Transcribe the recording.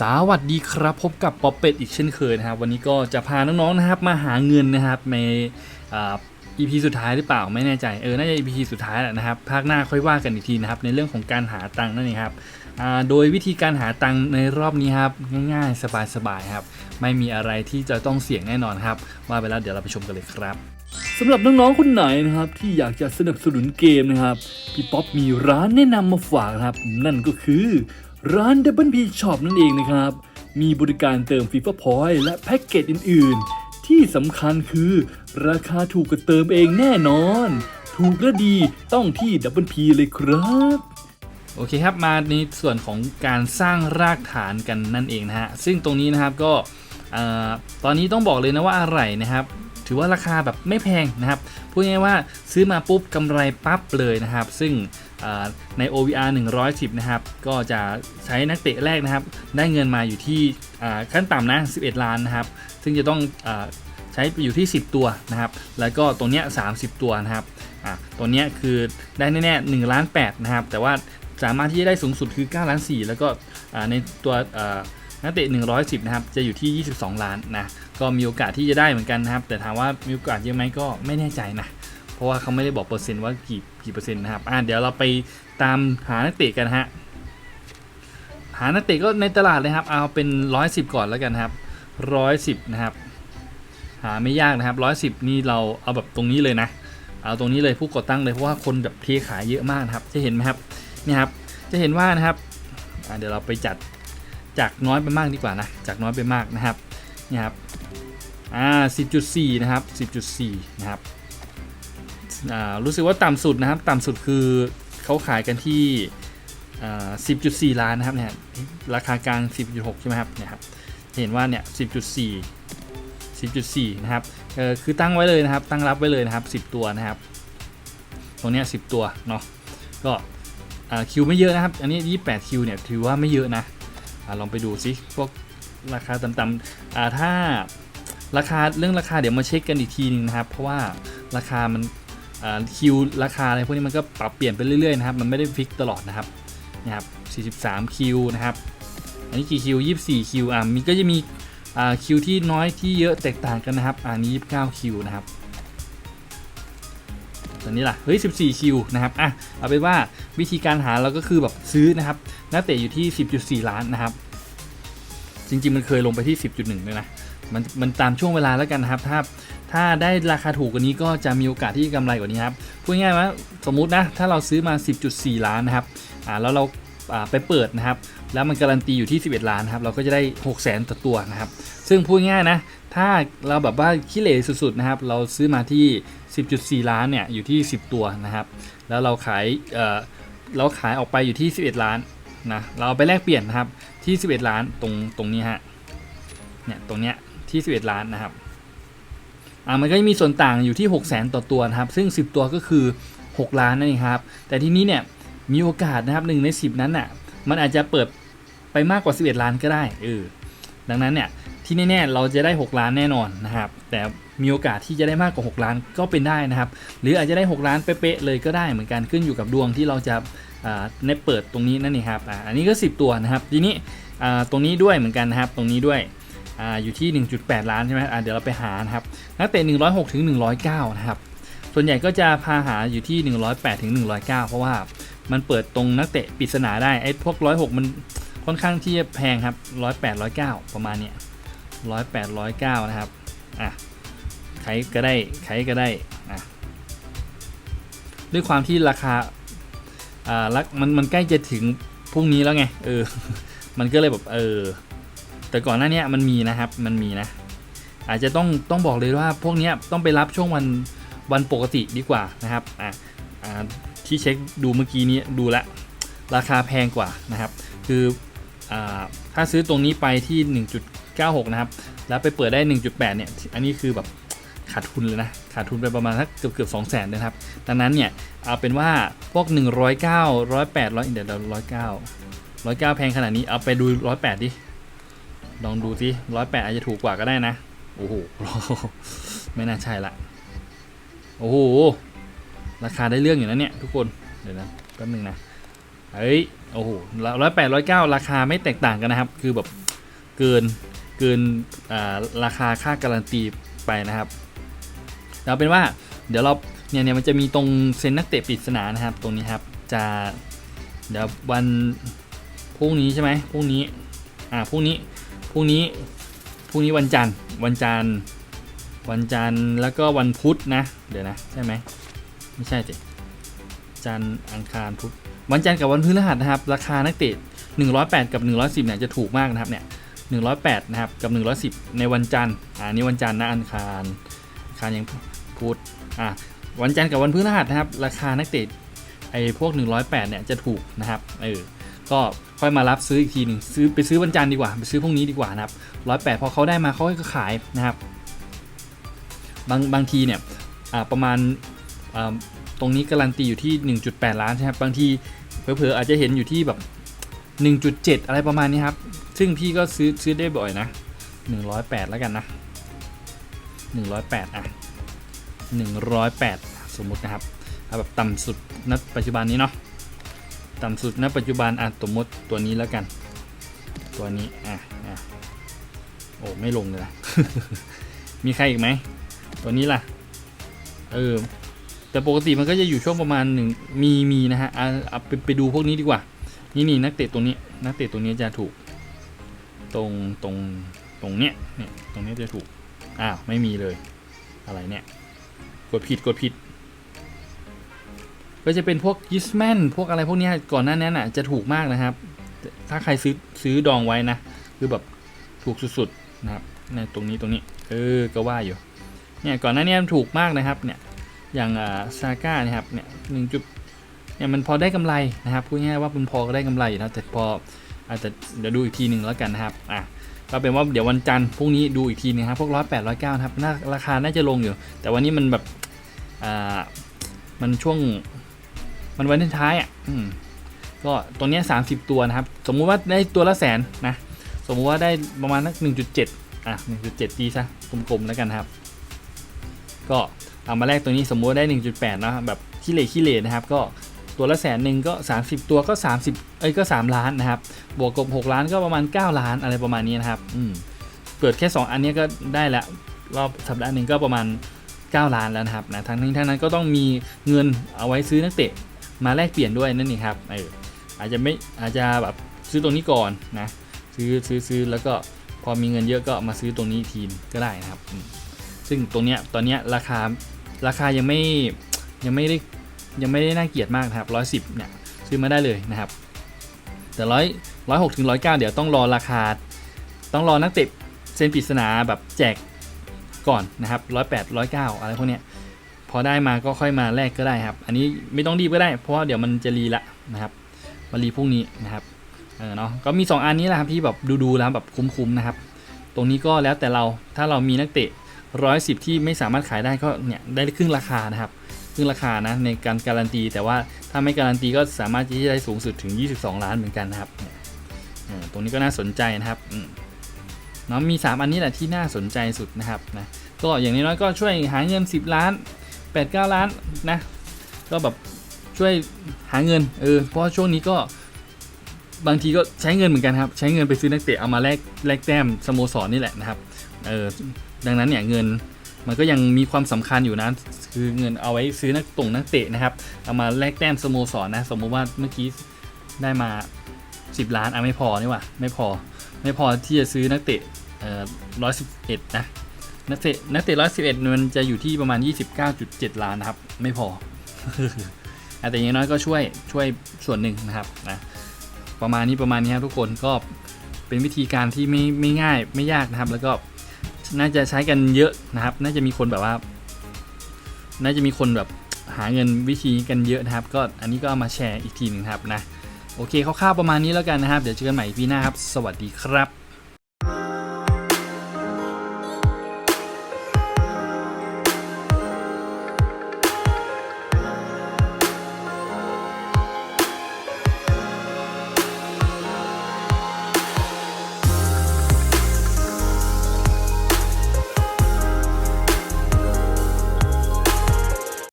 สวัสดีครับพบกับป๊อปเป็ดอีกเช่นเคยนะครับ วันนี้ก็จะพาน้องๆนะครับมาหาเงินนะครับในอ่า EP สุดท้ายหรือเปล่าไม่แน่ใจเออน่าจะ EP สุดท้ายแหละนะครับภาคหน้าค่อยว่ากันอีกทีนะครับในเรื่องของการหาตังค์นั่นเองครับโดยวิธีการหาตังค์ในรอบนี้ครับง่ายๆ สบายๆครับไม่มีอะไรที่จะต้องเสี่ยงแน่นอนครับว่าไปแล้วเดี๋ยวเราไปชมกันเลยครับสำหรับน้องๆคนไหนนะครับที่อยากจะสนับสนุนเกมนะครับพี่ป๊อปมีร้านแนะนำมาฝากนะครับ นั่นก็คือ ร้าน Double P Shop นั่นเองนะครับ มีบริการเติม FIFA Point และแพ็กเกจอื่น ๆ ที่สำคัญคือ ราคาถูกกว่าเติมเองแน่นอน ถูกและดีต้องที่ Double P เลยครับโอเคครับมาในส่วนของการสร้างรากฐานกันนั่นเองนะฮะซึ่งตรงนี้นะครับก็ตอนนี้ต้องบอกเลยนะว่าอะไรนะครับ ถือว่าราคาแบบไม่แพงนะครับพูดง่ายๆว่าซื้อมาปุ๊บกำไรปั๊บเลยนะครับ ซึ่ง ใน OVR 110 นะครับ ก็จะใช้นักเตะแรกนะครับ ได้เงินมาอยู่ที่ขั้นต่ำนะ 11 ล้านนะครับ ซึ่งจะต้องอใช้ไปอยู่ที่ 10 ตัวนะครับ แล้วก็ตัวเนี้ย 30 ตัวนะครับตัวเนี้ยคือได้แน่ๆ1ล้าน8นะครับ แต่ว่าสามารถที่จะได้สูงสุดคือ9ล้าน4แล้วก็ในตัวนักเตะ 110 นะครับ จะอยู่ที่ 22 ล้านนะ ก็มีโอกาสที่จะได้เหมือนกันนะครับ แต่ถามว่ามีโอกาสเยอะไหมก็ไม่แน่ใจนะ เพราะว่าเขาไม่ได้บอกเปอร์เซ็นต์ว่ากี่กี่เปอร์เซ็นต์นะครับอ่าเดี๋ยวเราไปตามหานักเตะกันฮะหานักเตะก็ในตลาดเลยครับ เอาเป็น 110 ก่อนแล้วกันครับ 110 นะครับ หาไม่ยากนะครับ 110 นี่เราเอาแบบตรงนี้เลยนะ เอาตรงนี้เลยผู้ก่อตั้งเลยเพราะว่าคนแบบเทขายเยอะมากนะครับ จะเห็นไหมครับนี่ครับ จะเห็นว่านะครับอ่าเดี๋ยวเราไปจัดจากน้อยไปมากดีกว่านะ จากน้อยไปมากนะครับ นี่ครับ อ่า 10.4 นะครับ 10.4 นะครับ รู้สึกว่าต่ำสุดนะครับ ต่ำสุดคือเขาขายกันที่ 10.4 ล้านนะครับเนี่ยราคากลาง 10.6 ใช่ไหมครับเนี่ยครับ เห็นว่าเนี่ย 10.4 10.4 นะครับคือตั้งไว้เลยนะครับ ตั้งรับไว้เลยนะครับ 10 ตัวนะครับ ตรงเนี้ย10 ตัวเนาะก็คิวไม่เยอะนะครับ อันนี้ 28 คิวเนี่ยถือว่าไม่เยอะนะอลองไปดูซิพวกราคาต่ำๆถ้าราคาเรื่องราคาเดี๋ยวมาเช็คกันอีกทีนึงนะครับ เพราะว่าราคามัน คิวราคาอะไรพวกนี้มันก็ปรับเปลี่ยนไปเรื่อยๆนะครับมันไม่ได้ฟิกตลอดนะครับนะครับ43คิวนะครับอันนี้กี่คิว24คิวอ่ามีก็จะมีคิวที่น้อยที่เยอะแตกต่างกันนะครับอันนี้29คิวนะครับตอนนี้ล่ะเฮ้ย14คิวนะครับอะเอาเป็นว่าวิธีการหาเราก็คือแบบซื้อนะครับนักเตะอยู่ที่ 10.4 ล้านนะครับ จริงๆมันเคยลงไปที่ 10.1เลยนะมันมันตามช่วงเวลาแล้วกันนะครับ ถ้า ถ้าได้ราคาถูกกว่านี้ก็จะมีโอกาสที่จะกำไรกว่านี้ครับพูดง่ายว่าสมมุตินะถ้าเราซื้อมา 10.4 ล้านนะครับอ่าแล้วเราไปเปิดนะครับ แล้วมันการันตีอยู่ที่ 11 ล้านครับ เราก็จะได้ 6 0 0 0 0ต่อตัวนะครับ ซึ่งพูดง่ายนะ ถ้าเราแบบว่าขี้เหร่สุดๆนะครับ เราซื้อมาที่ 10.4 ล้านเนี่ย อยู่ที่ 10 ตัวนะครับ แล้วเราขายเอ่อเราขายออกไปอยู่ที่ 11 ล้านนะ เราไปแลกเปลี่ยนนะครับที่ 11 ล้านตรงตรงนี้ฮะ เนี่ยตรงเนี้ยที่ 11 ล้านนะครับ อ่ามันก็จะมีส่วนต่างอยู่ที่ 6 0 0 0 0 0ต่อตัวนะครับ ซึ่ง 10 ตัวก็คือ 6 ล้านนั่นเองครับ แต่ทีนี้เนี่ยมีโอกาสนะครับหนึ่งใน 10 นั้นน่ะมันอาจจะเปิดไปมากกว่า 11 ล้านก็ได้เออดังนั้นเนี่ยที่แน่ๆเราจะได้ 6 ล้านแน่นอนนะครับ แต่มีโอกาสที่จะได้มากกว่า 6 ล้านก็เป็นได้นะครับ หรืออาจจะได้ 6 ล้านเป๊ะๆเลยก็ได้เหมือนกันขึ้นอยู่กับดวงที่เราจะอ่าในเปิดตรงนี้นั่นเองครับอ่าอันนี้ก็ 10 ตัวนะครับ ทีนี้อ่าตรงนี้ด้วยเหมือนกันนะครับ ตรงนี้ด้วย อ่าอยู่ที่ 1.8 ล้านใช่ไหมอ่าเดี๋ยวเราไปหานะครับนักเตะ106ถึง109 นะครับ ส่วนใหญ่ก็จะพาหาอยู่ที่ 108ถึง109 เพราะว่ามันเปิดตรงนักเตะปริศนาได้ไอ้พวก 106 มันค่อนข้างที่จะแพงครับ 108 109 ประมาณเนี้ย108 109 นะครับอะใครก็ได้ใครก็ได้อะด้วยความที่ราคาอ่ารักมันมันใกล้จะถึงพรุ่งนี้แล้วไงเออ มันก็เลยแบบเออ แต่ก่อนหน้านี้มันมีนะครับมันมีนะ อาจจะต้องต้องบอกเลยว่าพวกนี้ต้องไปรับช่วงวันวันปกติดีกว่านะครับอ่าอ่าที่เช็คดูเมื่อกี้นี้ดูแลวราคาแพงกว่านะครับ คืออ่าถ้าซื้อตรงนี้ไปที่ 1.96 นะครับ แล้วไปเปิดได้ 1.8 เนี่ย อันนี้คือแบบขาดทุนเลยนะ ขาดทุนไปประมาณสักเกือบเกือบสองแสนนะครับ ดังนั้นเนี่ย เอาเป็นว่าพวก 109 108 100เดี๋ยวเรา109 109 แพงขนาดนี้ เอาไปดู 108 ดิ ลองดูสิ108อาจจะถูกกว่าก็ได้นะ โอ้โห ไม่น่าใช่ละ โอ้โห ราคาได้เรื่องอยู่นะเนี่ยทุกคน เดี๋ยวนะแป๊บนึงนะ เฮ้ย โอ้โหร้อยแปดร้อยเก้าราคาไม่แตกต่างกันนะครับ คือแบบเกิน เกินราคาค่าการันตีไปนะครับเอาเป็นว่า เดี๋ยวเราเนี่ยเนี่ยมันจะมีตรงเซ็นนักเตะปริศนานะครับ ตรงนี้ครับ จะเดี๋ยววันพรุ่งนี้ใช่ไหมพรุ่งนี้ อ่าพรุ่งนี้ พรุ่งนี้พรุ่งนี้วันจันทร์วันจันทร์วันจันทร์แล้วก็วันพุธนะ เดี๋ยวนะใช่ไหมไม่ใช่สิจันทร์อังคารพุธวันจันทร์กับวันพฤหัสนะครับ ราคานักเตะ108 กับ 110เนี่ยจะถูกมากนะครับเนี่ย108นะครับกับ 110 ในวันจันทร์อ่านี่วันจันทร์นะอังคารอังคารยังพุธอ่าวันจันทร์กับวันพฤหัสนะครับ ราคานักเตะไอ้พวก 108เนี่ยจะถูกนะครับเออก็ ค่อยมารับซื้ออีกทีหนึ่งซื้อไปซื้อวันจันทร์ดีกว่า ไปซื้อพรุ่งนี้ดีกว่านะครับ108พอเขาได้มาเขาก็ขายนะครับ บางบางทีเนี่ยประมาณตรงนี้การันตีอยู่ที่ 1.8 ล้านใช่ไหมครับบางทีเผลอๆอาจจะเห็นอยู่ที่แบบ 1.7 อะไรประมาณนี้ครับ ซึ่งพี่ก็ซื้อซื้อได้บ่อยนะ 108 แล้วกันนะ 108 อะ 108 สมมุตินะครับแบบต่ำสุดณปัจจุบันนี้เนาะ ต่ำสุดณปัจจุบันอะสมมติตัวนี้แล้วกัน ตัวนี้อะอะโอ้ไม่ลงเลยนะมีใครอีกไหมตัวนี้ล่ะเออแต่ปกติมันก็จะอยู่ช่วงประมาณหนึ่งมีมีนะฮะเอาเอาไปไปดูพวกนี้ดีกว่า นี่นี่นักเตะตัวนี้นักเตะตัวนี้จะถูก ตรงตรงตรงเนี้ยเนี่ยตรงเนี้ยจะถูกอ้าวไม่มีเลย อะไรเนี่ย กดผิดกดผิด ก็จะเป็นพวกยิสแมนพวกอะไรพวกนี้ก่อนหน้านั้นอะจะถูกมากนะครับ ถ้าใครซื้อซื้อดองไว้นะ คือแบบถูกสุดๆนะครับเนี่ยตรงนี้ตรงนี้ เออก็ว่าอยู่เนี่ยก่อนหน้านี้มันถูกมากนะครับเนี่ยอย่างซาก้านี่ยครับเนี่ยหนึ่งจุดเนี่ยมันพอได้กำไรนะครับพูดง่ายว่ามันพอก็ได้กำไรอยู่นะแต่พออาจจะเดี๋ยวดูอีกทีหนึ่งแล้วกันนะครับอะก็เป็นว่าเดี๋ยววันจันทร์พรุ่งนี้ดูอีกทีนึงครับพวกร้อยแปดร้อยเก้าครับราคาน่าจะลงอยู่ แต่วันนี้มันแบบอ่ามันช่วง มันวันท้ายอะอืมก็ตรงเนี้ยสามสิบตัวนะครับ สมมุติว่าได้ตัวละแสนนะ สมมุติว่าได้ประมาณนักหนึ่งจุดเจ็ดอะหนึ่งจุดเจ็ดดีซะกลมๆแล้วกันครับ ก็เอามาแลกตัวนี้สมมุติได้ 1.8 นะแบบขี้เหร่ขี้เหร่นะครับ ก็ตัวละแสนหนึ่งก็ 30 ตัวก็ 30 เอ้ยก็ 3 ล้านนะครับ บวกกับ6ล้านก็ประมาณ 9 ล้านอะไรประมาณนี้นะครับอืมเปิดแค่ 2 อันนี้ก็ได้ล้วรอบสัปดาห์หนึ่งก็ประมาณ 9 ล้านแล้วนะครับนะทั้งนี้ทั้งนั้นก็ต้องมีเงินเอาไว้ซื้อนักเตะ มาแลกเปลี่ยนด้วยนั่นเองครับเอออาจจะไม่อาจจะแบบซื้อตรงนี้ก่อนนะซื้อซื้อซื้อแล้วก็พอมีเงินเยอะก็มาซื้อตรงนี้อีกทีก็ได้นะครับ ซึ่งตรงเนี้ยตอนเนี้ยราคาราคายังไม่ยังไม่ได้ยังไม่ได้น่าเกลียดมากนะครับร้อยสิบเนี่ยซื้อมาได้เลยนะครับ แต่ร้อยร้อยหกถึงร้อยเก้าเดี๋ยวต้องรอราคา ต้องรอนักเตะเซ็นปริศนาแบบแจกก่อนนะครับร้อยแปดร้อยเก้าอะไรพวกเนี้ย อได้มาก็ค่อยมาแลกก็ได้ครับ อันนี้ไม่ต้องรีบก็ได้ เพราะว่าเดี๋ยวมันจะรีละนะครับมารีพรุ่งนี้นะครับเออเนาะก็มี 2 อันนี้แหละครับที่แบบดูๆแล้วแบบคุ้มๆนะครับ ตรงนี้ก็แล้วแต่เราถ้าเรามีนักเตะร้อยสิบที่ไม่สามารถขายได้ก็เนี่ยได้ครึ่งราคานะครับครึ่งราคานะในการการันตี แต่ว่าถ้าไม่การันตีก็สามารถที่จะได้สูงสุดถึง 22 ล้านเหมือนกันนะครับออตรงนี้ก็น่าสนใจนะครับเนาะมี 3 อันนี้แหละที่น่าสนใจสุดนะครับนะก็อย่างน้อยก็ช่วยหาเงิน 10 ล้าน 8 9ล้านนะ ก็แบบช่วยหาเงินเออเพราะว่าช่วงนี้ก็บางทีก็ใช้เงินเหมือนกันครับ ใช้เงินไปซื้อนักเตะเอามาแลกแลกแต้มสโมสรนี่แหละนะครับเออดังนั้นเนี่ยเงินมันก็ยังมีความสำคัญอยู่นะ คือเงินเอาไว้ซื้อนักตรงนักเตะนะครับ เอามาแลกแต้มสโมสรนะ สมมุติว่าเมื่อกี้ได้มา 10 ล้านอะไม่พอนี่ว่าไม่พอ ไม่พอที่จะซื้อนักเตะเอ่อร้อยสิบเอ็ดนะ นักเตะนักเตะร้อยสิบเอ็ดมันจะอยู่ที่ประมาณ 29.7 ล้านนะครับ ไม่พอ แต่อย่างน้อยก็ช่วยช่วยส่วนหนึ่งนะครับนะประมาณนี้ประมาณนี้ครับทุกคนก็เป็นวิธีการที่ไม่ไม่ง่ายไม่ยากนะครับ แล้วก็น่าจะใช้กันเยอะนะครับ น่าจะมีคนแบบว่า น่าจะมีคนแบบหาเงินวิธีกันเยอะนะครับ ก็อันนี้ก็เอามาแชร์อีกทีหนึงครับนะโอเคคร่าวๆประมาณนี้แล้วกันนะครับ เดี๋ยวเจอกันใหม่ปีหน้าครับ สวัสดีครับ